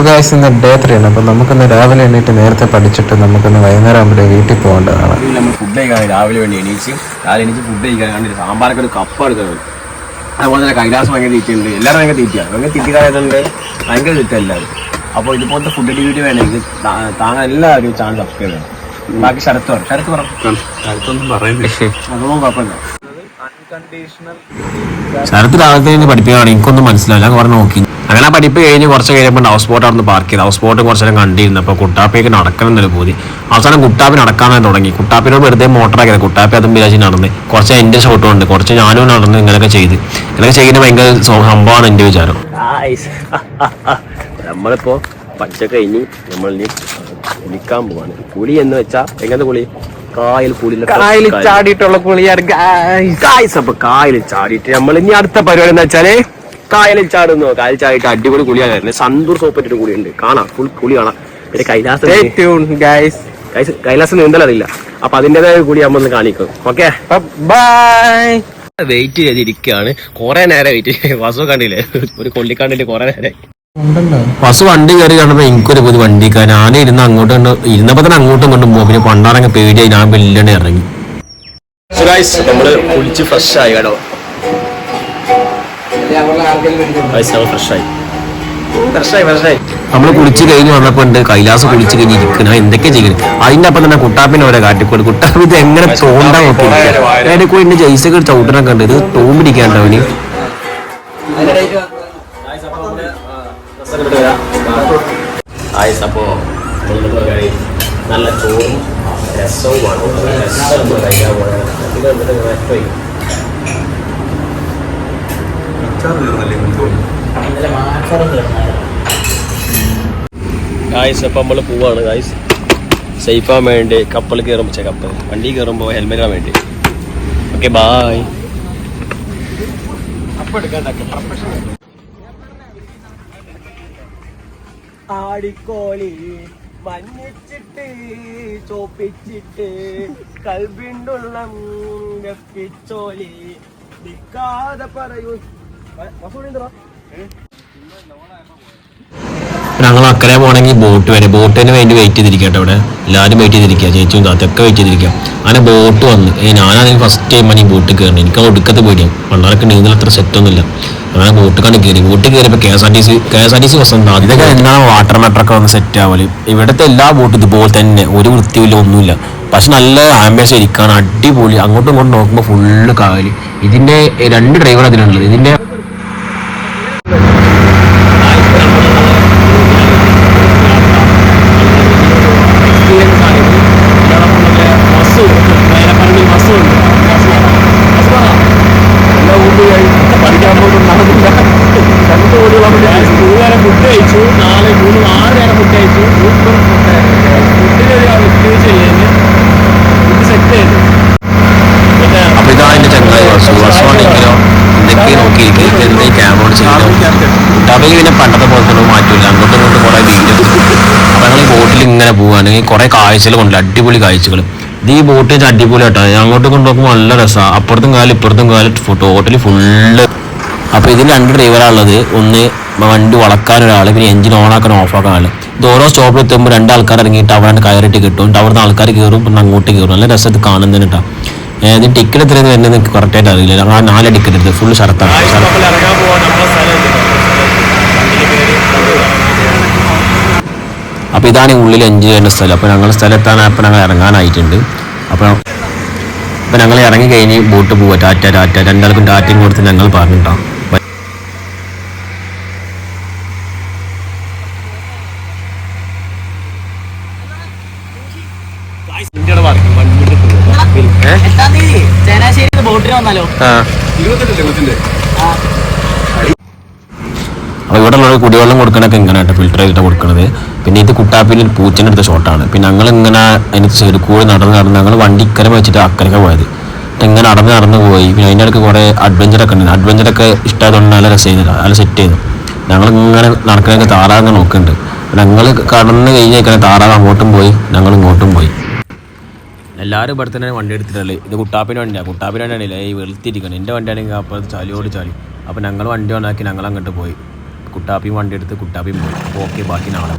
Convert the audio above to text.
അപ്പോൾ കാശ് ഇന്ന് ഡേ ത്രീ ആണ്. അപ്പോൾ നമുക്കിന്ന് രാവിലെ എണീറ്റ് നേരത്തെ പഠിച്ചിട്ട് നമുക്കിന്ന് വൈകുന്നേരം ആകുമ്പോഴേ വീട്ടിൽ പോകേണ്ടതാണ്. നമ്മൾ ഫുഡ് കഴിക്കാൻ രാവിലെ വേണ്ടി എണീച്ച് രാവിലെ എണീച്ച് ഫുഡ് കഴിക്കാൻ കണ്ടിട്ട് സാമ്പാറൊക്കെ ഒരു കപ്പ് എടുക്കുന്നത് അതുപോലെ തന്നെ കൈലാസം ഭയങ്കര തീറ്റയുണ്ട്. എല്ലാവരും ഭയങ്കര തീറ്റയാണ് ഭയങ്കര തീറ്റിക്കാരായതുകൊണ്ട് ഭയങ്കര തീറ്റ എല്ലാവരും. അപ്പോൾ ഇതുപോലത്തെ ഫുഡ് ഡെലിവറി വേണമെങ്കിൽ താങ്ങാൻ താങ്കൾ എല്ലാവരും ചാനൽ സബ്സ്ക്രൈബ് ചെയ്യണം. ബാക്കി ശരത്ത് പറ. ശരത്ത് പറ. പറയുന്നില്ല. അതൊന്നും കുഴപ്പമില്ല. ശരത്ത് രാവിലത്തെ പഠിപ്പിക്കുകയാണ് എനിക്കൊന്നും മനസ്സിലാവില്ല. പറഞ്ഞ് നോക്കി. അങ്ങനെ ആ പഠിപ്പ് കഴിഞ്ഞ് കുറച്ച് കഴിയുമ്പോൾ ഹൗസ് ബോട്ട് അവിടെ നിന്ന് പാർക്ക് ചെയ്ത്. ഹൗസ് ബോട്ട് കുറച്ച് നേരം കണ്ടിരുന്നു അപ്പോൾ കുട്ടാപ്പിയൊക്കെ നടക്കണം എന്നൊരു പോതി. അവസാനം കുട്ടാപ്പി നടക്കാൻ തുടങ്ങി. കുട്ടാപ്പിനോട് വെറുതെ മോട്ടറാക്കി കുട്ടാപ്പി അതും വിചാരിച്ച് നടന്ന്. കുറച്ച് എന്റെ ഷോട്ടും ഉണ്ട് കുറച്ച് ഞാനും നടന്ന് ഇങ്ങനെയൊക്കെ ചെയ്ത്. ഇങ്ങനെയൊക്കെ ചെയ്യുന്ന ഭയങ്കര സംഭവമാണ് എന്റെ വിചാരം. നമ്മളിപ്പോൾ പച്ച കഴിഞ്ഞ് നമ്മൾ നിൽക്കാൻ കുളിക്കാൻ പോവാണ്. കുളി എന്ന് വെച്ചാൽ എങ്ങനത്തെ കുളി? കായൽ കുളി കായൽ ചാടിയിട്ടുള്ള കുളിയാണ് കായൽ അപ്പൊ കായലിൽ ചാടിയിട്ട് നമ്മൾ ഇനി അടുത്ത പരിപാടി എന്ന് വെച്ചാൽ കായലിൽ ചാടുന്നു. കായൽ ചാടിയിട്ട് അടിപൊളി കുളിയാണ് സന്തൂർ സോപ്പിട്ടൊരു കുളിയുണ്ട്. കാണാം. ഫുൾ കുളി കാണാം. പിന്നെ കൈലാസം ഗൈസ് നീന്തൽ അറിയില്ല. അപ്പൊ അതിന്റേതായ കുളി നമ്മൾ കാണിക്കും. ഓക്കെ? ബൈ വെയിറ്റ് ചെയ്തിരിക്കുകയാണ്. കുറെ നേരം വെയിറ്റ് വസു കണ്ടില്ലേ? ഒരു കൊള്ളിക്കാണ്ടിട്ട് കുറെ നേരം? ബസ് വണ്ടി കയറി കണ്ടപ്പോ എനിക്കൊരു പുതിയ വണ്ടി ഞാൻ ഇരുന്ന് അങ്ങോട്ട് കണ്ട് ഇരുന്നപ്പോൾ തന്നെ അങ്ങോട്ടും കൊണ്ടും പോകും പിന്നെ പണ്ടാറങ്ങ് പേടിയായി. ഞാൻ വെല്ലണേ ഇറങ്ങി. നമ്മൾ കുളിച്ച് ഫ്രഷ് ആയി കേട്ടോ. ഫ്രഷ് ആയി ഫ്രഷ് ആയി ഫ്രഷ് ആയി നമ്മൾ കുളിച്ച് കഴിഞ്ഞ് വന്നപ്പോ ഉണ്ട് കൈലാസ് കുളിച്ച് കഴിഞ്ഞ് ഇരിക്കണം എന്തൊക്കെ ചെയ്യണം അതിന്റെ അപ്പം തന്നെ കുട്ടാപ്പിനെ അവരെ കാട്ടിക്കൂടി കുട്ടാപ്പി ഇത് എങ്ങനെ തോണ്ടാൻ നോക്കി അതിന്റെ കൂടി എന്റെ ജയ്സൊക്കെ ചവിട്ടനൊക്കെ ഉണ്ട് ഇത് തോമ്പിടിക്കാണ്ട് അവന്. അപ്പോ നല്ല ചോറും രസവുമാണ്. രസം കഴിക്കാൻ പോകുന്നത് ഇങ്ങനെ വെച്ച് ഗായ്സ് അപ്പം നമ്മൾ പോവാണ് ഗായ്സ് സേഫാൻ വേണ്ടി കപ്പൽ കയറുമ്പോൾ ചെ കപ്പൽ വണ്ടി കയറുമ്പോൾ ഹെൽമെറ്റ് ഇടാൻ വേണ്ടി. ഓക്കെ ബായ് ആടിക്കോളി മഞ്ഞിച്ചിട്ട് ചോപ്പിച്ചിട്ട് കൽബിണ്ടുള്ള ഗപ്പിച്ചോലി നിൽക്കാതെ പറയൂ ഞങ്ങൾ അക്കരെ പോകണമെങ്കിൽ ബോട്ട് വരെ. ബോട്ടിന് വേണ്ടി വെയിറ്റ് ചെയ്തിരിക്കട്ടെ ഇവിടെ. എല്ലാവരും വെയിറ്റ് ചെയ്തിരിക്കുക ചേച്ചിയും അതൊക്കെ വെയിറ്റ് ചെയ്തിരിക്കുക അങ്ങനെ ബോട്ട് വന്ന്. ഞാനാണെങ്കിൽ ഫസ്റ്റ് ടൈമാണ് ഈ ബോട്ട് കയറുന്നത് എനിക്ക് ഒടുക്കത്തെ പേടിയാണ് പണ്ടാരൊക്കെ നീന്തൽ അത്ര സെറ്റൊന്നുമില്ല അങ്ങനെ ബോട്ട് കണ്ട് കയറി ബോട്ട് കയറിയപ്പോൾ K S R T C K S R T C bus ഉണ്ട്. ഇതൊക്കെ എന്താണ് വാട്ടർ മെട്രൊക്കെ വന്ന് സെറ്റ് ആവൽ? ഇവിടുത്തെ എല്ലാ ബോട്ടും ഇതുപോലെ തന്നെ. ഒരു വൃത്തിയില്ല ഒന്നുമില്ല. പക്ഷെ നല്ല ആംബിയൻസ് ഇരിക്കാണ് അടിപൊളി. അങ്ങോട്ടും ഇങ്ങോട്ടും നോക്കുമ്പോൾ ഫുള്ള് കാവൽ ഇതിന്റെ രണ്ട് ഡ്രൈവർ അതിനുള്ളത്. ഇതിന്റെ ഫുഡ് കഴിച്ചു നാളെ മൂന്ന് ആറ് നേരം ഫുഡ് കഴിച്ചു സൂപ്പർ ഫുഡിനൊരു ചെയ്യുന്നത് ഫുഡ് സെറ്റ് ചെയ്തു പിന്നെ അപ്പൊ ഇതാണ് എന്റെ ചങ്ങായി വാസു വാസുവാണെങ്കിലോ എന്തൊക്കെ നോക്കിയിരിക്കും എന്താ ഈ ക്യാമറ ചെയ്യുന്നത് ഡബിൾ പിന്നെ പണ്ടത്തെ പോലെ തന്നെ മാറ്റില്ല അങ്ങോട്ടും ഇങ്ങോട്ടും കുറെ വീഡിയോ അപ്പൊ ഞങ്ങൾ ഈ ബോട്ടിൽ ഇങ്ങനെ പോവുകയാണെങ്കിൽ കുറേ കാഴ്ചകൾ കൊണ്ടില്ല? അടിപൊളി കാഴ്ചകൾ ഇത് ഈ ബോട്ട് വെച്ച് അടിപൊളി കേട്ടോ അങ്ങോട്ടും ഇങ്ങോട്ടും നോക്കുമ്പോൾ നല്ല രസമാണ് അപ്പുറത്തും കാലം ഇപ്പുറത്തും കാലം ടോട്ടലി ഫുള്ള് അപ്പൊ ഇതിന് രണ്ട് ഡ്രൈവറാണുള്ളത് ഒന്ന് വണ്ടി വളക്കാൻ ഒരാൾ പിന്നെ എഞ്ചിൻ ഓൺ ആക്കാൻ ഓഫ് ആക്കാൻ ആൾ ഇത് ഓരോ സ്റ്റോപ്പിൽ എത്തുമ്പോൾ രണ്ട് ആൾക്കാർ ഇറങ്ങിയിട്ട് അവിടെ കയറിയിട്ട് കിട്ടും. എന്നിട്ട് അവിടുന്ന് ആൾക്കാർ കയറും പിന്നെ അങ്ങോട്ട് കയറും നല്ല രസം ഇത് കാണുന്നതിന് കേട്ടോ ഇത് ടിക്കറ്റ് എത്രയെന്ന് വരുന്നത് എനിക്ക് കറക്റ്റായിട്ട് അറിയില്ല. ഞങ്ങൾ ആ നാല് ടിക്കറ്റ് എടുത്ത് ഫുൾ ഷർട്ടാണ് സ്ഥലം അപ്പോൾ ഇതാണ് ഉള്ളിൽ എൻജോയ് ചെയ്യുന്ന സ്ഥലം. അപ്പോൾ ഞങ്ങൾ സ്ഥലത്താണ് ഞങ്ങൾ ഇറങ്ങാനായിട്ടുണ്ട്. അപ്പോൾ അപ്പോൾ ഞങ്ങൾ ഇറങ്ങി കഴിഞ്ഞ് ബോട്ട് പോവുക ടാറ്റ ടാറ്റ. രണ്ടാൾക്കും ടാറ്റയും കൊടുത്ത് ഞങ്ങൾ പറഞ്ഞിട്ടാണ് ഇന്ത്യയുടെ ബാക്കി വണ്ടി. എട്ടാം തീയതി ചങ്ങനാശ്ശേരി ബോട്ടിന് വന്നാലോ? ഇവിടെ നമ്മൾ കുടിവെള്ളം കൊടുക്കണൊക്കെ ഇങ്ങനെ കേട്ടോ ഫിൽറ്റർ ചെയ്തിട്ട് കൊടുക്കണത്. പിന്നെ ഇത് കുട്ടാപ്പിയിൽ ഒരു പൂച്ചന്റെ അടുത്ത ഷോട്ടാണ് പിന്നെ ഞങ്ങൾ ഇങ്ങനെ അതിന് സൈഡ് കൂടി നടന്ന് നടന്ന് ഞങ്ങൾ വണ്ടി ഇക്കരെ വെച്ചിട്ട് അക്കരയ്ക്ക് പോയത്. ഇങ്ങനെ നടന്ന് നടന്ന് പോയി. പിന്നെ അതിന്റെ ഇടയ്ക്ക് കുറേ അഡ്വഞ്ചറൊക്കെ ഉണ്ട് അഡ്വഞ്ചറൊക്കെ ഇഷ്ടമായതുകൊണ്ട് നല്ല രസമായിരുന്നു നല്ല സെറ്റ് ചെയ്തു. ഞങ്ങൾ ഇങ്ങനെ നടക്കണൊക്കെ താറാങ്ങ് നോക്കുന്നുണ്ട് ഞങ്ങൾ കടന്ന് കഴിഞ്ഞേക്കാൻ താറാവ് അങ്ങോട്ടും പോയി. ഞങ്ങൾ ഇങ്ങോട്ടും പോയി. എല്ലാവരും ഇവിടെ തന്നെ വണ്ടി എടുത്തിട്ടല്ലേ ഇത് കുട്ടാപ്പിന്റെ വണ്ടിയാണ് കുട്ടാപ്പിന്റെ വണ്ടിയാണില്ല ഈ വെളുത്തിരിക്കണം. എന്റെ വണ്ടിയാണെങ്കിൽ അപ്പോൾ ചളിയോട് ചളി. അപ്പോൾ ഞങ്ങൾ വണ്ടി ഓണാക്കി ഞങ്ങൾ അങ്ങോട്ട് പോയി. കുട്ടാപ്പിയും വണ്ടി എടുത്ത് കുട്ടാപ്പിയും പോയി. ഓക്കെ ബാക്കി നാളെ